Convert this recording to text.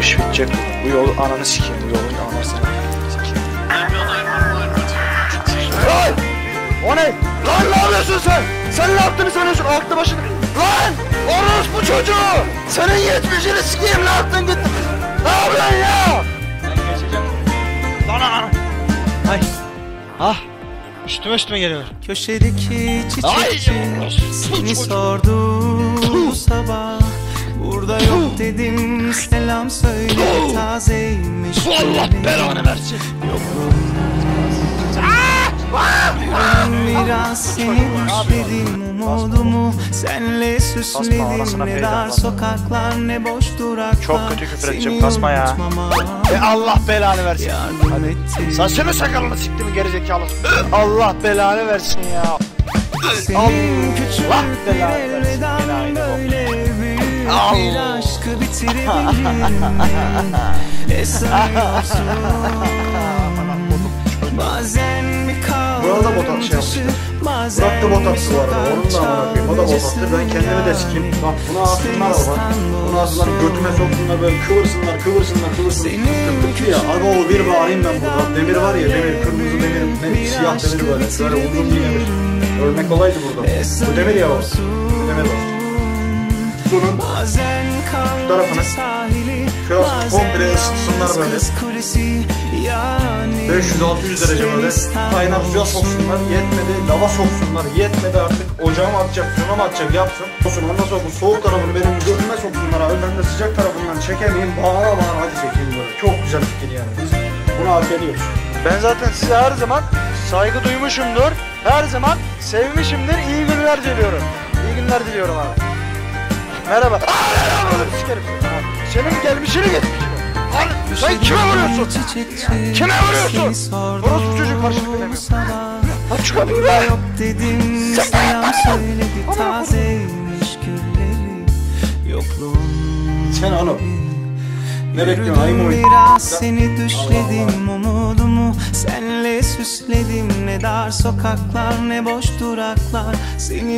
Keşfedecek bunu. Bu yolu ananı sikeyim. Bu yolun anasını sikeyim. Lan! O ne? Lan ne yapıyorsun sen? Sen ne yaptığını sanıyorsun? Aklı başını... Lan! Orospu çocuğu! Senin yetmişini sikeyim ne yaptın gittin? Ne yapıyorsun ya? Ben geçeceğim. Lan ana! Ay! Ah! Üstüme üstüme geliyor. Köşedeki çiçekçi seni sordu dedim selam söyle tazeymiş Allah belanı versin. Biraz seni düşledim umudumu Senle süsledim ne dar sokaklar ne boş duraklar Çok kötü küfür edeceğim, kasma ya. E Allah belanı versin. Yardım ettim Saçını sakalını sikti mi gerizekalı? Allah belanı versin ya. Allah belanı versin. Allah. Aşkı bitirebilirim Esarıyorsun Bazen mi Buna da bot kaldım atış yapmışlar. taşı, bazen Burak da bot mi attı bu arada. Onun da amına koyayım. O da bot attı. Ben kendimi de sikeyim. Bak bunu alsınlar baba. Bunu alsınlar götüme soksunlar böyle kıvırsınlar kıvırsınlar kıvırsınlar. Kıpkırtı ya. Aga o bir bağırayım ben burada. Demir var ya demir. Kırmızı demir. Ne siyah demir böyle. Böyle uzun bir demir. Ölmek kolaydı burada. Bu demir ya o. Bu demir var. Bunun tarafını sahili şöyle komple ısıtsınlar böyle. yalnız kız kulesi yani 500-600 derece böyle kaynar suya soksunlar yetmedi lava soksunlar yetmedi artık ocağıma atacak fırına mı atacak yapsın olsun ondan sonra bu soğuk tarafını benim götüme soksunlar abi ben de sıcak tarafından çekemeyeyim bağıra bağıra hadi çekeyim böyle çok güzel fikir yani biz bunu hak ediyoruz Ben zaten size her zaman saygı duymuşumdur. Her zaman sevmişimdir. İyi günler diliyorum. İyi günler diliyorum abi. Merhaba. Senin gelmişini. Al, Sen kime vuruyorsun? Kime vuruyorsun? Orospu çocuğu karşılık veremiyor. Aç şu kapıyı be. Yok dedim selam söyledi tazeymiş gülleri Yokluğun sen hanım ne bekliyorsun ayı mı Yürüdüm oyun biraz seni düşledim umudumu Senle süsledim ne dar sokaklar ne boş duraklar Seni